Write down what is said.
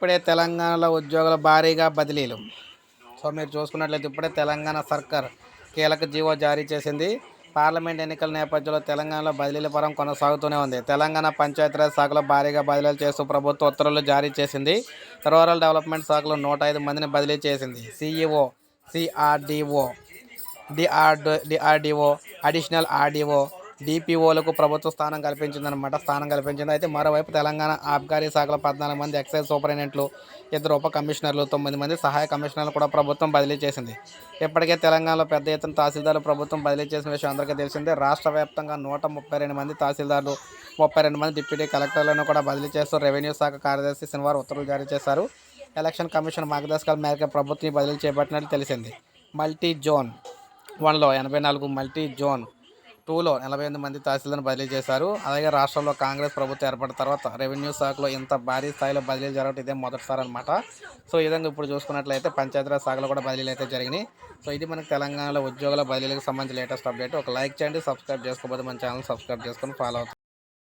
ఇప్పుడే తెలంగాణలో ఉద్యోగుల భారీగా బదిలీలు. సో మీరు చూసుకున్నట్లయితే ఇప్పుడే తెలంగాణ సర్కార్ కీలక జీవో జారీ చేసింది. పార్లమెంట్ ఎన్నికల నేపథ్యంలో తెలంగాణలో బదిలీల పరం కొనసాగుతూనే ఉంది. తెలంగాణ పంచాయతీరాజ్ శాఖలో భారీగా బదిలీలు చేస్తూ ప్రభుత్వ ఉత్తర్వులు జారీ చేసింది. రూరల్ డెవలప్మెంట్ శాఖలో నూట ఐదు మందిని బదిలీ చేసింది. CEO CRDO DRD DRDO additional RDO డిపిఓలకు ప్రభుత్వ స్థానం కల్పించిందనమాట స్థానం కల్పించింది. అయితే మరోవైపు తెలంగాణ ఆబ్కారీ శాఖలో పద్నాలుగు మంది ఎక్సైజ్ సూపరింటెండెంట్లు ఇద్దరు ఉప కమిషనర్లు తొమ్మిది మంది సహాయ కమిషనర్లు కూడా ప్రభుత్వం బదిలీ చేసింది. ఇప్పటికే తెలంగాణలో పెద్ద ఎత్తున తహసీల్దార్లు ప్రభుత్వం బదిలీ చేసిన విషయం అందరికీ తెలిసిందే. రాష్ట్ర వ్యాప్తంగా నూట ముప్పై రెండు మంది తహసీల్దార్లు ముప్పై రెండు మంది డిప్యూటీ కలెక్టర్లను కూడా బదిలీ చేస్తూ రెవెన్యూ శాఖ కార్యదర్శి శనివారం ఉత్తర్వులు జారీ చేశారు. ఎలక్షన్ కమిషన్ మార్గదర్శకాల మేరకు ప్రభుత్వం బదిలీ చేపట్టినట్లు తెలిసింది. మల్టీ జోన్ వన్లో ఎనభై నాలుగు మల్టీ జోన్ టూలో నలభై ఎనిమిది మంది తహసీల్దార్ను బదిలీ చేశారు. అలాగే రాష్ట్రంలో కాంగ్రెస్ ప్రభుత్వం ఏర్పడిన తర్వాత రెవెన్యూ శాఖలో ఇంత భారీ స్థాయిలో బదిలీలు జరగడం ఇదే మొదటిసారి అనమాట సో ఈ విధంగా ఇప్పుడు చూసుకున్నట్లయితే పంచాయతీరాజ్ శాఖలో కూడా బదిలీలు అయితే జరిగినాయి. సో ఇది మనకు తెలంగాణలో ఉద్యోగుల బదిలీలకు సంబంధించి లేటెస్ట్ అప్డేట్. ఒక లైక్ చేయండి సబ్స్క్రైబ్ చేసుకోకపోతే మన ఛానల్ సబ్స్క్రైబ్ చేసుకొని ఫాలో అవుతుంది